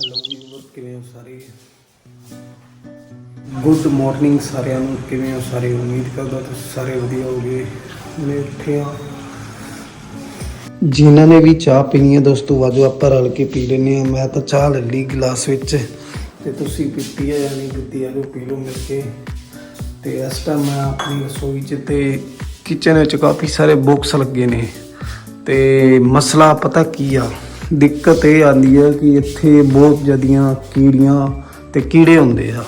Hello weaver ਕਿਵੇਂ ਹੋ ਸਾਰੇ? ਗੁੱਡ ਮਾਰਨਿੰਗ ਸਾਰਿਆਂ ਨੂੰ, ਕਿਵੇਂ ਹੋ ਸਾਰੇ? ਉਮੀਦ ਕਰਦਾ ਤੁਸੀਂ ਸਾਰੇ ਵਧੀਆ ਹੋਗੇ ਮੈਂ ਇੱਥੇ ਆ ਜਿਨ੍ਹਾਂ ਨੇ ਵੀ ਚਾਹ ਪੀਣੀ ਹੈ, ਦੋਸਤੋ ਆਜੋ ਆਪਾਂ ਰਲ ਕੇ ਪੀ ਲੈਨੇ ਆ ਮੈਂ ਤਾਂ ਚਾਹ ਲੈ ਲਈ ਗਲਾਸ ਵਿੱਚ ਤੇ ਤੁਸੀਂ ਪੀਤੀ ਹੈ ਜਾਂ ਨਹੀਂ ਪੀਤੀ ਆਜੋ ਪੀ ਲਓ ਮਿਲ ਕੇ। ਤੇ ਇਸ ਟਾਈਮ ਮੈਂ ਆਪਣੀ ਰਸੋਈ 'ਚ ਤੇ ਕਿਚਨ ਵਿੱਚ ਕਾਫੀ ਸਾਰੇ ਬਾਕਸ ਲੱਗੇ ਨੇ। ਤੇ ਮਸਲਾ ਪਤਾ ਕੀ ਆ? ਦਿੱਕਤ ਇਹ ਆਂਦੀ ਹੈ ਕਿ ਇੱਥੇ ਬਹੁਤ ਜਦੀਆਂ ਕੀੜੀਆਂ ਤੇ ਕੀੜੇ ਹੁੰਦੇ ਆ।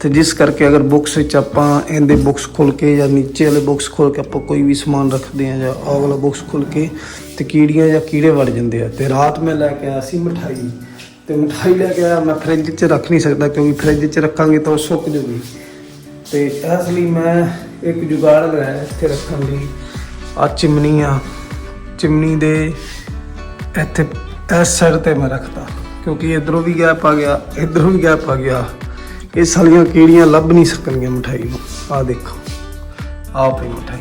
ਤੇ ਜਿਸ ਕਰਕੇ ਅਗਰ ਬੁక్స్ ਵਿੱਚ ਆਪਾਂ ਇਹਦੇ ਬੁక్స్ ਖੋਲ ਕੇ ਜਾਂ ਨੀਚੇ ਵਾਲੇ ਬੁక్స్ ਖੋਲ ਕੇ ਆਪਾਂ ਕੋਈ ਵੀ ਸਮਾਨ ਰੱਖਦੇ ਆ ਜਾਂ ਆਹ ਵਾਲਾ ਬੁక్ਸ ਖੋਲ ਕੇ ਤੇ ਕੀੜੀਆਂ ਜਾਂ ਕੀੜੇ ਵੜ ਜਾਂਦੇ ਆ। ਤੇ ਰਾਤ ਮੈਂ ਲੈ ਕੇ ਆਇਆ ਸੀ ਮਠਾਈ। ਤੇ ਮਠਾਈ ਲੈ ਕੇ ਆਇਆ, ਮੈਂ ਫ੍ਰਿਜ 'ਚ ਰੱਖ ਨਹੀਂ ਸਕਦਾ ਕਿਉਂਕਿ ਫ੍ਰਿਜ 'ਚ ਰੱਖਾਂਗੇ ਤਾਂ ਉਹ ਸੁੱਕ ਜੂਗੀ ਤੇ ਇਸ ਲਈ ਮੈਂ ਇੱਕ ਜੁਗਾੜ ਹੈ ਇੱਥੇ ਰੱਖਣ ਲਈ। ਆ ਚਿਮਨੀ ਆ। ਚਿਮਨੀ ਦੇ ਇੱਥੇ ਇਸ ਸਾਈਡ ਤੇ ਮੈਂ ਰੱਖਤਾ, ਕਿਉਂਕਿ ਇਧਰੋਂ ਵੀ ਗੈਪ ਆ ਗਿਆ, ਇਧਰੋਂ ਵੀ ਗੈਪ ਆ ਗਿਆ। ਇਹ ਸਾਲੀਆਂ ਕੀੜੀਆਂ ਲੱਭ ਨਹੀਂ ਸਕਣਗੀਆਂ ਮਠਾਈ ਨੂੰ। ਆ ਦੇਖੋ ਆ ਪਈ ਮਠਾਈ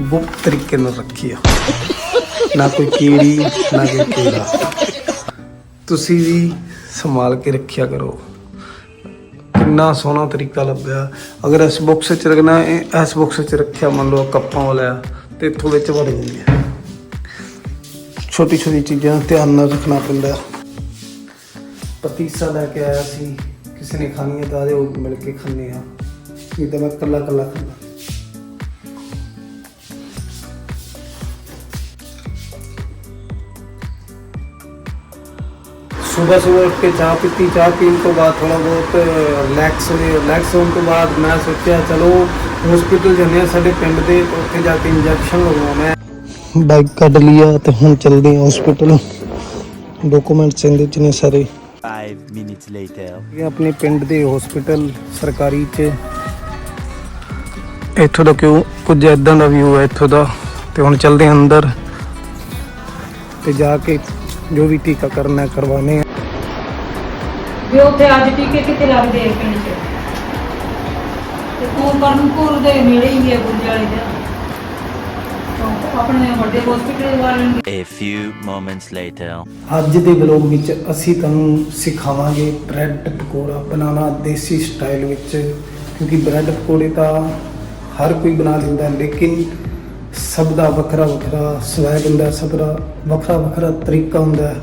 ਗੁਪਤ ਤਰੀਕੇ ਨਾਲ ਰੱਖੀ ਆ। ਨਾ ਕੋਈ ਕੀੜੀ, ਨਾ ਕੋਈ ਕੀੜਾ। ਤੁਸੀਂ ਵੀ ਸੰਭਾਲ ਕੇ ਰੱਖਿਆ ਕਰੋ। ਕਿੰਨਾ ਸੋਹਣਾ ਤਰੀਕਾ ਲੱਭਿਆ। ਅਗਰ ਇਸ ਬਾਕਸ ਵਿੱਚ ਰੱਖਣਾ ਇਸ ਬਾਕਸ ਵਿੱਚ ਰੱਖਿਆ ਮੰਨ ਲਓ ਕੱਪਾਂ ਵਾਲਾ ਤੇ ਇੱਥੋਂ ਵਿੱਚ ਵੜ ਜਾਂਦੀਆਂ ਛੋਟੀ ਛੋਟੀ ਚੀਜ਼ਾਂ ਦਾ ਧਿਆਨ ਨਾਲ ਰੱਖਣਾ ਪੈਂਦਾ ਪਤੀਸਾ ਲੈ ਕੇ ਆਇਆ ਸੀ, ਕਿਸੇ ਨੇ ਖਾਣੀ ਹੈ ਤਾਂ ਆਦੇ ਉਹ ਮਿਲ ਕੇ ਖਾਣੇ ਆ ਨਹੀਂ ਤਾਂ ਮੈਂ ਕੱਲਾ ਕੱਲਾ ਖਾਂਦਾ। ਸਵੇਰ ਸਵੇਰ ਉੱਠ ਕੇ ਚਾਹ ਪੀਤੀ, ਚਾਹ ਪੀਣ ਤੋਂ ਬਾਅਦ ਥੋੜਾ ਬਹੁਤ ਰਿਲੈਕਸ ਹੋਏ। ਰਿਲੈਕਸ ਹੋਣ ਤੋਂ ਬਾਅਦ ਮੈਂ ਸੋਚਿਆ, ਚਲੋ ਹਸਪੀਟਲ ਜਾਂਦੇ ਆ ਸਾਡੇ ਪਿੰਡ ਦੇ, ਉੱਥੇ ਜਾ ਕੇ ਇੰਜੈਕਸ਼ਨ ਲਗਵਾਉਣਾ ਹੈ। ਬਾਈਕ ਕੱਢ ਲਿਆ ਤੇ ਹੁਣ ਚੱਲਦੇ ਆ ਹਸਪੀਟਲ ਡਾਕੂਮੈਂਟਸ ਇਹਦੇ ਚ ਨੇ ਸਾਰੇ। Five minutes later. ਇਹ ਆਪਣੇ ਪਿੰਡ ਦੇ ਹਸਪੀਟਲ ਸਰਕਾਰੀ ਚ। ਇੱਥੋਂ ਦਾ ਕਿਉਂ? ਕੁਝ ਇਦਾਂ ਦਾ ਵਿਊ ਹੈ ਇੱਥੋਂ ਦਾ। ਤੇ ਹੁਣ ਚੱਲਦੇ ਹਾਂ ਅੰਦਰ। ਤੇ ਜਾ ਕੇ ਜੋ ਵੀ ਟੀਕਾ ਕਰਨਾ ਹੈ ਕਰਵਾਣੇ ਆ ਵੀ ਉੱਥੇ ਅੱਜ ਟੀਕੇ ਕਿੱਥੇ ਲੱਗਦੇ ਆ ਪਿੰਡ 'ਚ? ਤੇ ਕੋਲ ਕਰਨਪੁਰ ਦੇ ਨੇੜੇ ਹੀ ਹੈ ਗੁੰਜੇ ਵਾਲੇ ਦੇ ਤਾਂ ਆਪਣੇ ਵੱਡੇ ਹਸਪੀਟਲ ਵਾਲਿਆਂ ਨੂੰ A few moments later. ਅੱਜ ਦੇ ਵਲੋਗ ਵਿੱਚ ਅਸੀਂ ਤੁਹਾਨੂੰ ਸਿਖਾਵਾਂਗੇ ਬ੍ਰੈਡ ਪਕੌੜਾ ਬਣਾਉਣਾ ਦੇਸੀ ਸਟਾਈਲ ਵਿੱਚ ਕਿਉਂਕਿ ਬ੍ਰੈਡ ਪਕੌੜੇ ਤਾਂ ਹਰ ਕੋਈ ਬਣਾ ਲੈਂਦਾ ਹੈ, ਲੇਕਿਨ ਸਭ ਦਾ ਵੱਖਰਾ ਵੱਖਰਾ ਸਵਾਦ ਹੁੰਦਾ ਸਭ ਦਾ ਵੱਖਰਾ ਵੱਖਰਾ ਤਰੀਕਾ ਹੁੰਦਾ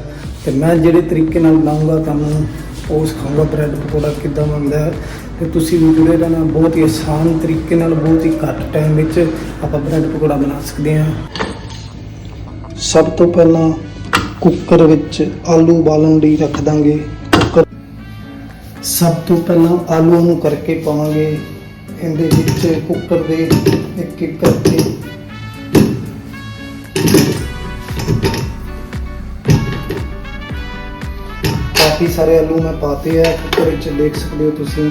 ਤੇ ਮੈਂ ਜਿਹੜੇ ਤਰੀਕੇ ਨਾਲ ਬਣਾਉਂਗਾ ਤੁਹਾਨੂੰ ਉਹ ਸਿਖਾਉਂਗਾ ਬ੍ਰੈਡ ਪਕੌੜਾ ਕਿੱਦਾਂ ਬਣਦਾ ਹੈ? ਤੇ ਤੁਸੀਂ ਵੀ ਜੁੜੇ ਰਹਿਣਾ ਬਹੁਤ ਹੀ ਆਸਾਨ ਤਰੀਕੇ ਨਾਲ, ਬਹੁਤ ਹੀ ਘੱਟ ਟਾਈਮ ਵਿੱਚ ਆਪਾਂ ਬ੍ਰੈਡ ਪਕੌੜਾ ਬਣਾ ਸਕਦੇ ਹਾਂ। ਸਭ ਤੋਂ ਪਹਿਲਾਂ ਕੁੱਕਰ ਵਿੱਚ ਆਲੂ ਉਬਾਲਣ ਲਈ ਰੱਖ ਦਾਂਗੇ। ਕੁੱਕਰ ਸਭ ਤੋਂ ਪਹਿਲਾਂ ਆਲੂ ਨੂੰ ਕਰਕੇ ਪਾਵਾਂਗੇ। ਇਹਦੇ ਵਿੱਚ ਕੁੱਕਰ ਦੇ ਇੱਕ ਇੱਕ ਕਰਕੇ ਕਾਫੀ ਸਾਰੇ ਆਲੂ ਮੈਂ ਪਾਤੇ ਆ ਕੁੱਕਰ ਵਿੱਚ ਦੇਖ ਸਕਦੇ ਹੋ ਤੁਸੀਂ।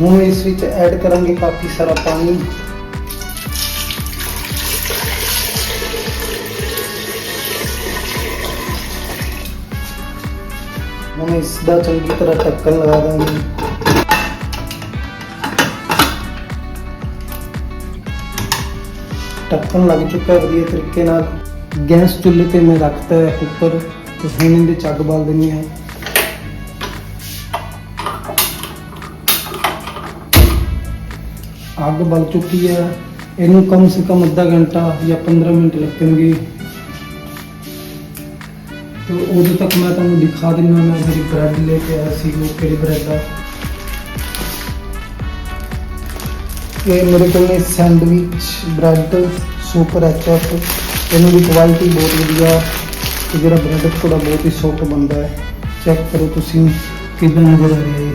ਹੁਣ ਇਸ ਵਿੱਚ ਐਡ ਕਰਾਂਗੇ ਕਾਫੀ ਸਾਰਾ ਪਾਣੀ। ਹੁਣ ਇਸ ਦਾ ਚੰਗੀ ਤਰ੍ਹਾਂ ਢੱਕਣ ਲਗਾ ਦਾਂਗੇ। ਢੱਕਣ ਲੱਗ ਚੁੱਕਾ ਵਧੀਆ ਤਰੀਕੇ ਨਾਲ। ਗੈਸ ਚੁੱਲ੍ਹੇ ਤੇ ਮੈਂ ਰੱਖਤਾ ਹੈ ਕੁੱਕਰ ਤੇ ਹੁਣ ਇਹਦੇ ਚ ਅੱਗ ਬਾਲ ਦੇਣੀ ਹੈ। ਅੱਗ ਬਲ ਚੁੱਕੀ ਹੈ। ਇਹਨੂੰ ਕਮ ਸੇ ਕਮ ਅੱਧਾ ਘੰਟਾ ਜਾਂ 15 ਮਿੰਟ ਲੱਗਣਗੇ। ਤੇ ਉਦੋਂ ਤੱਕ ਮੈਂ ਤੁਹਾਨੂੰ ਦਿਖਾ ਦਿੰਦਾ ਮੈਂ ਜਿਹੜੀ ਬ੍ਰੈਡ ਲੈ ਕੇ ਆਇਆ ਸੀ, ਉਹ ਕਿਹੜੀ ਬ੍ਰੈਡ ਆ। ਇਹ ਮੇਰੇ ਕੋਲ ਨੇ ਸੈਂਡਵਿਚ ਬ੍ਰੈਡ, ਸੁਪਰ ਐਚਐਫ, ਇਹਨਾਂ ਦੀ ਕੁਆਲਿਟੀ ਬਹੁਤ ਵਧੀਆ। ਤੇ ਜਿਹੜਾ ਬ੍ਰੈਡ ਥੋੜਾ ਬਹੁਤ ਹੀ ਸੌਫਟ ਬਣਦਾ ਹੈ। ਚੈੱਕ ਕਰੋ ਤੁਸੀਂ ਕਿਦਾਂ ਨਜ਼ਰ ਆ ਰਿਹਾ ਹੈ।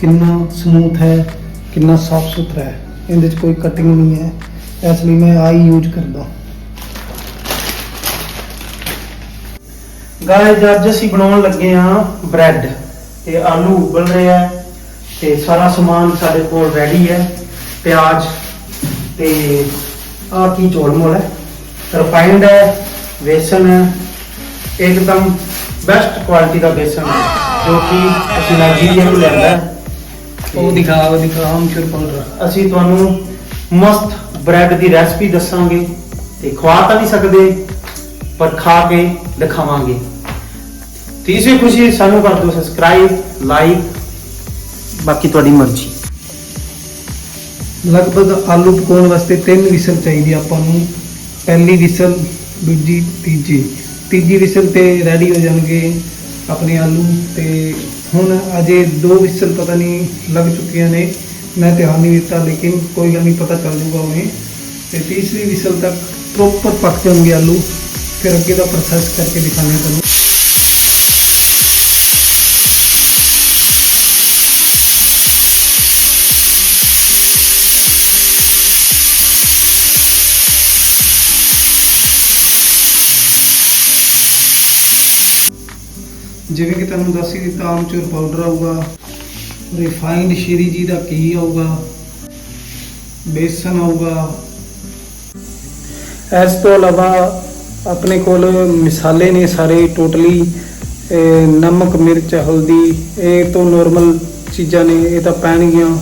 ਕਿੰਨਾ ਸਮੂਥ ਹੈ, ਕਿੰਨਾ ਸਾਫ਼ ਸੁਥਰਾ ਹੈ। ਇਹਦੇ 'ਚ ਕੋਈ ਕਟਿੰਗ ਨਹੀਂ ਹੈ। ਇਸ ਲਈ ਮੈਂ ਆਈ ਯੂਜ਼ ਕਰਦਾ। ਗਾਇਸ ਅੱਜ ਅਸੀਂ ਬਣਾਉਣ ਲੱਗੇ ਹਾਂ ਬ੍ਰੈਡ ਤੇ ਆਲੂ ਉਬਲ ਰਹੇ ਆ ਤੇ ਸਾਰਾ ਸਮਾਨ ਸਾਡੇ ਕੋਲ ਰੈਡੀ ਹੈ। ਪਿਆਜ਼ ਤੇ ਆ ਕੀ ਚੌਲ ਮੋਲ ਹੈ। ਰਿਫਾਈਂਡ ਹੈ ਵੇਸਨ ਹੈ। ਇੱਕਦਮ ਬੈਸਟ ਕੁਆਲਿਟੀ ਦਾ ਵੇਸਨ ਹੈ ਜੋ ਕਿ ਅਸੀਂ ਨਾਈਜੀਰੀਆ ਤੋਂ ਲਿਆਂਦਾ ਹੈ। ਉਹ ਦਿਖਾ ਉਹ ਦਿਖਾ ਅਮਚੂਰ ਪਾਊਡਰ ਅਸੀਂ ਤੁਹਾਨੂੰ ਮਸਤ ਬ੍ਰੈਡ ਦੀ ਰੈਸਪੀ ਦੱਸਾਂਗੇ ਤੇ ਖਵਾ ਤਾਂ ਨਹੀਂ ਸਕਦੇ ਪਰ ਖਾ ਕੇ ਦਿਖਾਵਾਂਗੇ। ਤੀਸਰੀ ਖੁਸ਼ੀ ਸਾਨੂੰ ਕਰ ਦਿਓ ਸਬਸਕ੍ਰਾਈਬ ਲਾਈਕ ਬਾਕੀ ਤੁਹਾਡੀ ਮਰਜ਼ੀ। ਲਗਭਗ ਆਲੂ ਪਕਾਉਣ ਵਾਸਤੇ ਤਿੰਨ ਵਿਸਲ ਚਾਹੀਦੀ ਆਪਾਂ ਨੂੰ। ਪਹਿਲੀ ਵਿਸਲ ਦੂਜੀ ਤੀਜੀ। ਤੀਜੀ ਵਿਸਲ ਤੇ ਰੈਡੀ ਹੋ ਜਾਣਗੇ ਆਪਣੇ ਆਲੂ ਤੇ ਹੁਣ ਅਜੇ ਦੋ ਵਿਸਲ ਪਤਾ ਨਹੀਂ ਲੱਗ ਚੁੱਕੀਆਂ ਨੇ। ਮੈਂ ਧਿਆਨ ਨਹੀਂ ਦਿੱਤਾ, ਲੇਕਿਨ ਕੋਈ ਗੱਲ ਨਹੀਂ, ਪਤਾ ਚੱਲ ਜੂਗਾ ਉਹਨੇ ਤੇ ਤੀਸਰੀ ਵਿਸਲ ਤੱਕ ਪ੍ਰੋਪਰ ਪੱਕ ਜਾਣਗੇ ਆਲੂ। ਫਿਰ ਅੱਗੇ ਦਾ ਪ੍ਰੋਸੈਸ ਕਰਕੇ ਦਿਖਾਉਂਦੇ ਹਾਂ ਤੁਹਾਨੂੰ। ਜਿਵੇਂ ਕਿ ਤੁਹਾਨੂੰ ਦੱਸ ਹੀ ਦਿੱਤਾ ਆਮਚੂਰ ਪਾਊਡਰ ਆਊਗਾ ਰਿਫਾਈਨਡ ਸ਼ੀਰੀ ਜੀ ਦਾ ਘੀ ਆਊਗਾ, ਬੇਸਨ ਆਊਗਾ। ਇਸ ਤੋਂ ਇਲਾਵਾ ਆਪਣੇ ਕੋਲ ਮਸਾਲੇ ਨੇ ਸਾਰੇ ਟੋਟਲੀ ਨਮਕ, ਮਿਰਚ, ਹਲਦੀ, ਇਹ ਤੋਂ ਨਾਰਮਲ ਚੀਜ਼ਾਂ ਨੇ, ਇਹ ਤਾਂ ਪੈਣਗੀਆਂ,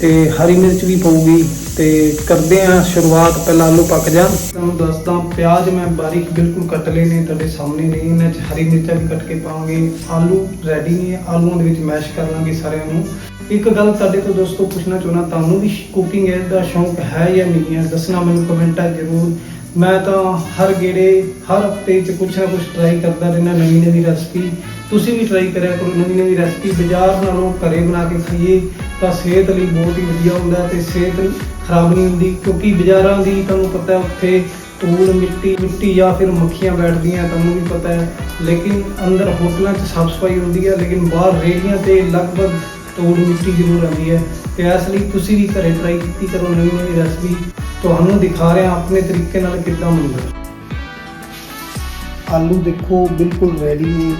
ਤੇ ਹਰੀ ਮਿਰਚ ਵੀ ਪਊਗੀ। ਤੇ ਕਰਦੇ ਆ ਸ਼ੁਰੂਆਤ ਪਹਿਲਾਂ ਆਲੂ ਪੱਕ ਜਾਣ। ਤੁਹਾਨੂੰ ਦੱਸਦਾ, ਪਿਆਜ਼ ਮੈਂ ਬਾਰੀਕ ਬਿਲਕੁਲ ਕੱਟ ਲਏ ਨੇ, ਤੁਹਾਡੇ ਸਾਹਮਣੇ ਨੇ। ਇਹਨਾਂ 'ਚ ਹਰੀ ਮਿਰਚਾਂ ਵੀ ਕੱਟ ਕੇ ਪਾਵਾਂਗੇ। ਆਲੂ ਰੈਡੀ ਨੇ, ਆਲੂਆਂ ਦੇ ਵਿੱਚ ਮੈਸ਼ ਕਰ ਲਾਂਗੇ ਸਾਰਿਆਂ ਨੂੰ। ਇੱਕ ਗੱਲ ਤੁਹਾਡੇ ਤੋਂ ਦੋਸਤੋ ਪੁੱਛਣਾ ਚਾਹੁੰਦਾ, ਤੁਹਾਨੂੰ ਵੀ ਕੁਕਿੰਗ ਦਾ ਸ਼ੌਂਕ ਹੈ ਜਾਂ ਨਹੀਂ ਹੈ? ਦੱਸਣਾ ਮੈਨੂੰ ਕਮੈਂਟਾਂ ਜ਼ਰੂਰ। ਮੈਂ ਤਾਂ ਹਰ ਗੇੜੇ, ਹਰ ਹਫ਼ਤੇ 'ਚ ਕੁਛ ਨਾ ਕੁਛ ਟਰਾਈ ਕਰਦਾ ਰਹਿੰਦਾ, ਨਵੀਂ ਨਵੀਂ ਰੈਸਪੀ ਤੁਸੀਂ ਵੀ ਟਰਾਈ ਕਰਿਆ ਕਰੋ, ਨਵੀਂ ਨਵੀਂ ਰੈਸਪੀ ਬਾਜ਼ਾਰ ਨਾਲੋਂ ਘਰੇ ਬਣਾ ਕੇ ਖਾਈਏ। ਤਾਂ ਸਿਹਤ ਲਈ ਬਹੁਤ ਹੀ ਵਧੀਆ ਹੁੰਦਾ ਤੇ ਸਿਹਤ ਖਰਾਬ ਨਹੀਂ ਹੁੰਦੀ ਕਿਉਂਕਿ ਬਾਜ਼ਾਰਾਂ ਦੀ ਤੁਹਾਨੂੰ ਪਤਾ ਉੱਥੇ ਧੂੜ, ਮਿੱਟੀ ਮਿੱਟੀ ਜਾਂ ਫਿਰ ਮੱਖੀਆਂ ਬੈਠਦੀਆਂ, ਤੁਹਾਨੂੰ ਵੀ ਪਤਾ ਹੈ। ਲੇਕਿਨ ਅੰਦਰ ਹੋਟਲਾਂ 'ਚ ਸਾਫ਼ ਸਫ਼ਾਈ ਹੁੰਦੀ ਹੈ, ਲੇਕਿਨ ਬਾਹਰ ਰੇਹੜੀਆਂ ਤੇ ਲਗਭਗ ਧੂੜ, ਮਿੱਟੀ ਜ਼ਰੂਰ ਆਉਂਦੀ ਹੈ। ਤੇ ਇਸ ਲਈ ਤੁਸੀਂ ਵੀ ਘਰੇ ਟਰਾਈ ਕੀਤੀ ਕਰੋ ਨਵੀਂ ਨਵੀਂ ਰੈਸਪੀ ਤੁਹਾਨੂੰ ਦਿਖਾ ਰਿਹਾ, ਆਪਣੇ ਤਰੀਕੇ ਨਾਲ ਕਿੱਦਾਂ ਬਣਦਾ ਆਲੂ ਦੇਖੋ, ਬਿਲਕੁਲ ਰੈਡੀ ਨੇ।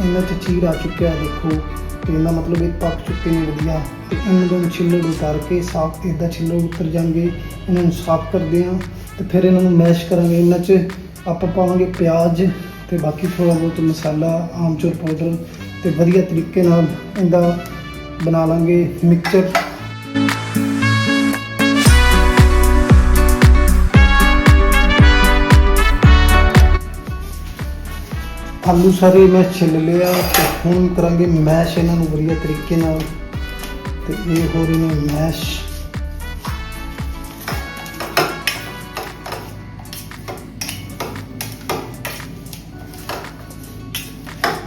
ਇਹਨਾਂ 'ਚ ਚੀਰ ਆ ਚੁੱਕਿਆ ਦੇਖੋ। ਤੇ ਇਹਦਾ ਮਤਲਬ ਇਹ ਪੱਕ ਚੁੱਕੇ ਨੇ ਵਧੀਆ। ਤੇ ਇਹਨਾਂ ਨੂੰ ਛਿੱਲੜ ਉਤਾਰ ਕੇ ਸਾਫ਼ ਇਦਾਂ ਛਿੱਲੜ ਉਤਰ ਜਾਣਗੇ ਇਹਨਾਂ ਨੂੰ ਸਾਫ਼ ਕਰਦੇ ਹਾਂ ਤੇ ਫਿਰ ਇਹਨਾਂ ਨੂੰ ਮੈਸ਼ ਕਰਾਂਗੇ। ਇਹਨਾਂ 'ਚ ਆਪਾਂ ਪਾਵਾਂਗੇ ਪਿਆਜ਼ ਤੇ ਬਾਕੀ ਥੋੜਾ ਬਹੁਤ ਮਸਾਲਾ ਆਮਚੂਰ ਪਾਊਡਰ ਤੇ ਵਧੀਆ ਤਰੀਕੇ ਨਾਲ ਇਹਦਾ ਬਣਾ ਲਾਂਗੇ ਮਿਕਸਚਰ। ਆਲੂ ਸਾਰੇ ਮੈਂ ਛਿੱਲ ਲਿਆ ਤੇ ਹੁਣ ਕਰਾਂਗੇ ਮੈਸ਼ ਇਹਨਾਂ ਨੂੰ ਵਧੀਆ ਤਰੀਕੇ ਨਾਲ ਤੇ ਇਹ ਹੋ ਰਹੇ ਨੇ ਮੈਸ਼।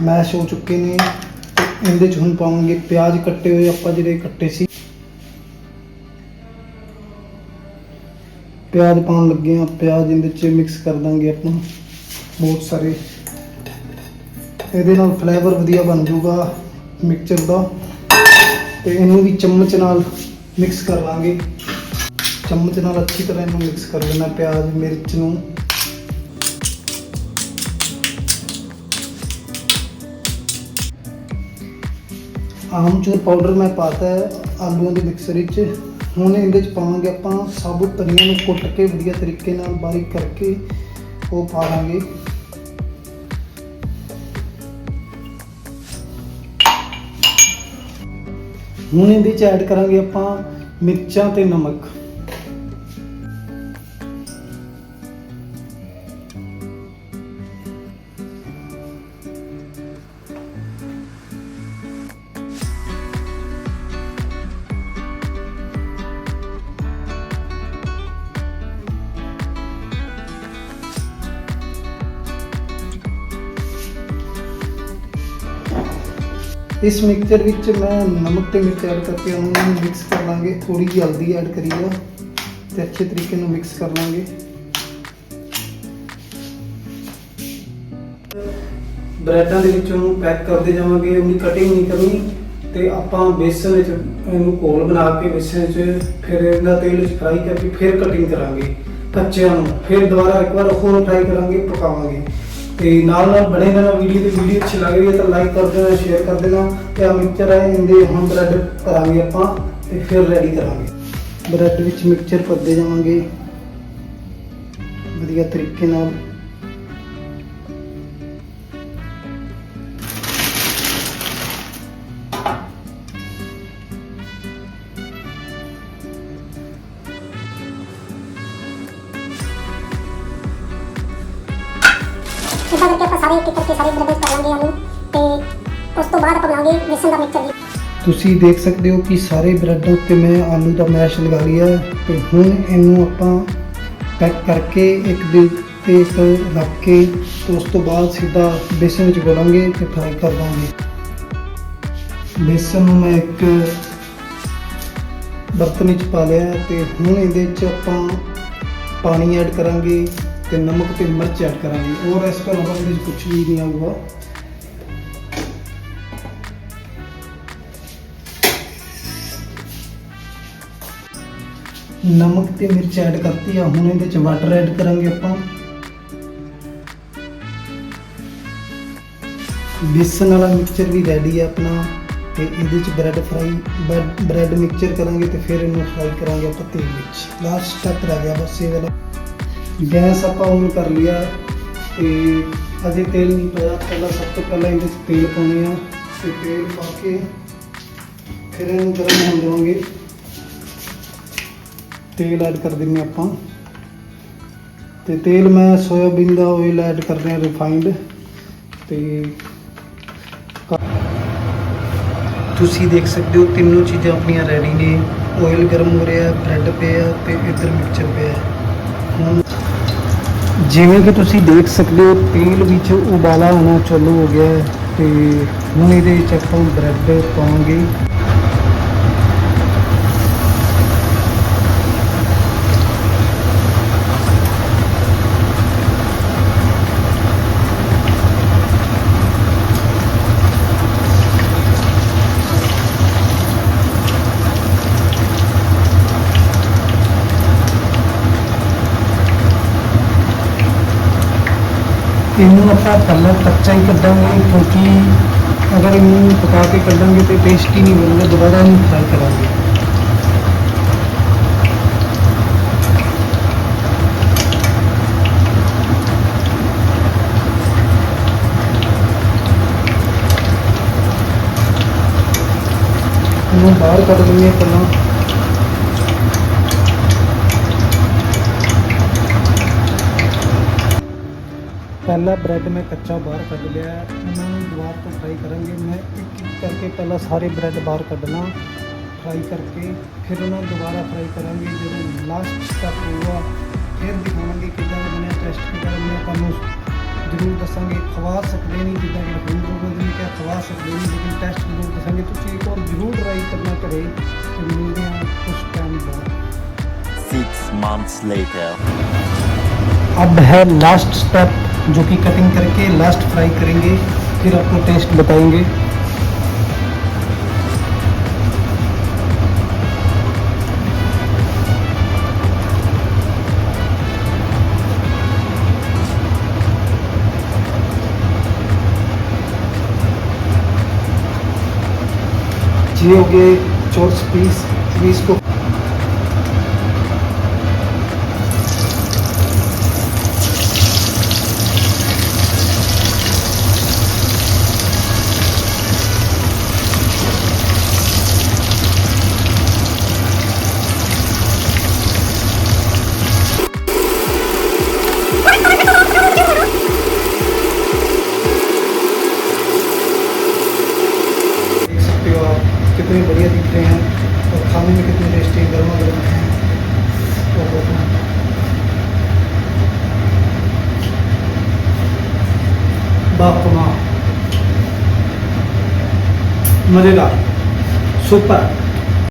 ਮੈਸ਼ ਹੋ ਚੁੱਕੇ ਨੇ ਇਹਦੇ ਚ ਹੁਣ ਪਾਵਾਂਗੇ ਪਿਆਜ਼ ਕੱਟੇ ਹੋਏ ਆਪਾਂ ਜਿਹੜੇ ਕੱਟੇ ਸੀ। ਪਿਆਜ਼ ਪਾਉਣ ਲੱਗੇ ਆ ਪਿਆਜ਼ ਇਹਦੇ ਚ ਮਿਕਸ ਕਰ ਦਾਂਗੇ ਆਪਾਂ ਬਹੁਤ ਸਾਰੇ। ਇਹਦੇ ਨਾਲ ਫਲੇਵਰ ਵਧੀਆ ਬਣ ਜਾਊਗਾ ਮਿਕਸਚਰ ਦਾ। ਤੇ ਇਹਨੂੰ ਵੀ ਚਮਚ ਨਾਲ ਮਿਕਸ ਕਰ ਲਾਂਗੇ। ਚਮਚ ਨਾਲ ਅੱਛੀ ਤਰ੍ਹਾਂ ਇਹਨੂੰ ਮਿਕਸ ਕਰ ਲੈਣਾ ਪਿਆਜ਼, ਮਿਰਚ ਨੂੰ। ਆਮਚੂਰ ਪਾਊਡਰ ਮੈਂ ਪਾਤਾ ਹੈ ਆਲੂਆਂ ਦੇ ਮਿਕਸਰ ਵਿੱਚ। ਹੁਣ ਇਹਦੇ ਚ ਪਾਵਾਂਗੇ ਆਪਾਂ ਸਾਬੁਤ ਧਨੀਆ ਨੂੰ ਕੁੱਟ ਕੇ ਵਧੀਆ ਤਰੀਕੇ ਨਾਲ ਬਾਰੀਕ ਕਰਕੇ ਉਹ ਪਾ ਲਾਂਗੇ ਹੁਣ ਇਹਦੇ ਚ ਐਡ ਕਰਾਂਗੇ ਆਪਾਂ ਮਿਰਚਾਂ ਤੇ ਨਮਕ। ਇਸ ਮਿਕਸਚਰ ਵਿੱਚ ਮੈਂ ਨਮਕ ਤੇ ਮਿਰਚ ਐਡ ਕਰਕੇ ਉਹਨੂੰ ਮਿਕਸ ਕਰ ਲਾਂਗੇ। ਥੋੜੀ ਜਿਹੀ ਹਲਦੀ ਐਡ ਕਰੀ ਆ। ਤੇ ਅੱਛੇ ਤਰੀਕੇ ਨਾਲ ਮਿਕਸ ਕਰ ਲਾਂਗੇ। ਬ੍ਰੈਡਾਂ ਦੇ ਵਿੱਚ ਉਹਨੂੰ ਪੈਕ ਕਰਦੇ ਜਾਵਾਂਗੇ, ਉਹਦੀ ਕਟਿੰਗ ਨਹੀਂ ਕਰਨੀ। ਤੇ ਆਪਾਂ ਬੇਸਨ ਵਿੱਚ ਇਹਨੂੰ ਘੋਲ ਬਣਾ ਕੇ ਬੇਸਨ ਵਿੱਚ ਫਿਰ ਇਹਦਾ ਤੇਲ ਵਿੱਚ ਫਰਾਈ ਕਰਕੇ ਫਿਰ ਕਟਿੰਗ ਕਰਾਂਗੇ। ਕੱਚਿਆਂ ਨੂੰ। ਫਿਰ ਦੁਬਾਰਾ ਇੱਕ ਵਾਰ ਹੋਰ ਫਰਾਈ ਕਰਾਂਗੇ, ਪਕਾਵਾਂਗੇ। ਤੇ ਨਾਲ ਨਾਲ ਬਣੇ ਰਹਿਣਾ ਵੀਡੀਓ ਤੇ ਵੀਡੀਓ ਅੱਛੀ ਲੱਗ ਰਹੀ ਹੈ ਤਾਂ ਲਾਈਕ ਕਰ ਦੇਣਾ ਸ਼ੇਅਰ ਕਰ ਦੇਣਾ ਤੇ ਆ ਮਿਕਸਚਰ ਹੈ ਇਹਦੇ, ਹੁਣ ਬ੍ਰੈਡ ਕਰਾਂਗੇ ਆਪਾਂ ਤੇ ਫਿਰ ਰੈਡੀ ਕਰਾਂਗੇ। ਬ੍ਰੈਡ ਵਿੱਚ ਮਿਕਸਚਰ ਭਰਦੇ ਜਾਵਾਂਗੇ। ਵਧੀਆ ਤਰੀਕੇ ਨਾਲ। ਤੁਸੀਂ ਦੇਖ ਸਕਦੇ ਹੋ ਕਿ ਸਾਰੇ ਬ੍ਰੈਡ ਉੱਤੇ ਮੈਂ ਆਲੂ ਦਾ ਮੈਸ਼ ਲਗਾ ਲਿਆ ਹੈ ਤੇ ਹੁਣ ਇਹਨੂੰ ਆਪਾਂ ਪੈਕ ਕਰਕੇ ਇੱਕ ਦਿਨ ਤੇ ਇੱਕ ਰੱਖ ਕੇ ਤੇ ਉਸ ਤੋਂ ਬਾਅਦ ਸਿੱਧਾ ਬੇਸਨ ਵਿੱਚ ਗੋਲਾਂਗੇ ਤੇ ਫਰਾਈ ਕਰ ਦਾਂਗੇ। ਬੇਸਨ ਨੂੰ ਮੈਂ ਇੱਕ ਬਰਤਨ ਵਿੱਚ ਪਾ ਲਿਆ ਹੈ ਤੇ ਹੁਣ ਇਹਦੇ ਵਿੱਚ ਆਪਾਂ ਪਾਣੀ ਐਡ ਕਰਾਂਗੇ ਤੇ ਨਮਕ ਤੇ ਮਿਰਚ ਐਡ ਕਰਾਂਗੇ। ਔਰ ਇਸ ਤੋਂ ਇਲਾਵਾ ਇਹਦੇ ਵਿੱਚ ਕੁਝ ਵੀ ਨਹੀਂ ਆਊਗਾ। ਨਮਕ ਤੇ ਮਿਰਚ ਐਡ ਕਰਤੀ ਆ, ਹੁਣ ਇਹਦੇ ਚ ਵਾਟਰ ਐਡ ਕਰਾਂਗੇ ਆਪਾਂ। ਬੇਸਨ ਵਾਲਾ ਮਿਕਸਚਰ ਵੀ ਰੈਡੀ ਹੈ ਆਪਣਾ, ਤੇ ਇਹਦੇ ਚ ਬ੍ਰੈਡ ਫਰਾਈ ਬ੍ਰੈਡ ਮਿਕਸਚਰ ਕਰਾਂਗੇ ਤੇ ਫਿਰ ਇਹਨੂੰ ਫਰਾਈ ਕਰਾਂਗੇ ਆਪਾਂ ਤੇਲ ਵਿੱਚ। ਲਾਸਟ ਸਟੈਪ ਰਹਿ ਗਿਆ ਬਸ ਇਹ ਵਾਲਾ। ਗੈਸ ਆਪਾਂ ਔਨ ਕਰ ਲਿਆ, ਤੇ ਅਜੇ ਤੇਲ ਨਹੀਂ ਪਾਇਆ। ਪਹਿਲਾਂ ਸਭ ਤੋਂ ਪਹਿਲਾਂ ਇਹਦੇ ਚ ਤੇਲ ਪਾਉਣੇ ਆ, ਤੇ ਤੇਲ ਪਾ ਕੇ ਫਿਰ ਇਹਨੂੰ ਗਰਮ ਹੋਣ ਦੇਵਾਂਗੇ। ਤੇਲ ਐਡ ਕਰ ਦਿੰਨੇ ਆਪਾਂ। ਤੇ ਤੇਲ ਮੈਂ ਸੋਇਆਬੀਨ ਦਾ ਆਇਲ ਐਡ ਕਰ ਰਿਹਾ ਰਿਫਾਈਨਡ ਤੇ ਤੁਸੀਂ ਦੇਖ ਸਕਦੇ ਹੋ ਤਿੰਨੋਂ ਚੀਜ਼ਾਂ ਆਪਣੀਆਂ ਰੈਡੀ ਨੇ। ਆਇਲ ਗਰਮ ਹੋ ਰਿਹਾ ਬ੍ਰੈਡ ਪਿਆ ਤੇ ਇੱਧਰ ਮਿਕਸਚਰ ਪਿਆ। ਹੁਣ ਜਿਵੇਂ ਕਿ ਤੁਸੀਂ ਦੇਖ ਸਕਦੇ ਹੋ, ਤੇਲ ਵਿੱਚ ਉਬਾਲਾ ਆਉਣਾ ਚਾਲੂ ਹੋ ਗਿਆ ਹੈ। ਤੇ ਹੁਣ ਇਹਦੇ ਵਿੱਚ ਆਪਾਂ ਬ੍ਰੈਡ ਪਾਵਾਂਗੇ। ਇਹਨੂੰ ਆਪਾਂ ਪਹਿਲਾਂ ਕੱਚਾ ਹੀ ਕੱਢਾਂਗੇ ਕਿਉਂਕਿ ਅਗਰ ਇਹਨੂੰ ਪਕਾ ਕੇ ਕੱਢਾਂਗੇ ਤੇ ਟੇਸਟੀ ਨਹੀਂ ਬਣੇਗਾ ਦੁਬਾਰਾ ਇਹਨੂੰ ਫਰਾਈ ਕਰਾਂਗੇ ਇਹਨੂੰ ਬਾਹਰ ਕੱਢ ਦਿੰਦੇ ਹਾਂ ਪਹਿਲਾਂ ਪਹਿਲਾ पहला ब्रेड में कच्चा बाहर कट लिया है। उन्होंने तो फ्राई करेंगे। मैं एक एक करके पहला सारे ब्रेड बाहर कटना फ्राई करके फिर उन्हें दोबारा फ्राई करेंगे। जो लास्ट स्टेप होगा फिर दिखाएँगे कि मैंने टेस्ट किया मैं तुम ज़रूर दसा खवा सकते नहीं जिदा कि रखूँ रोज क्या खवा सकते नहीं लेकिन टेस्ट ज़रूर दसा तो एक बार ज़रूर ट्राई करना करे तो मिलते हैं कुछ टाइम बाद अब है लास्ट स्टेप जो कि कटिंग करके लास्ट फ्राई करेंगे, फिर आपको टेस्ट बताएँगे। ये हो गए चोर्स पीस पीस को मज़ेदार सुपर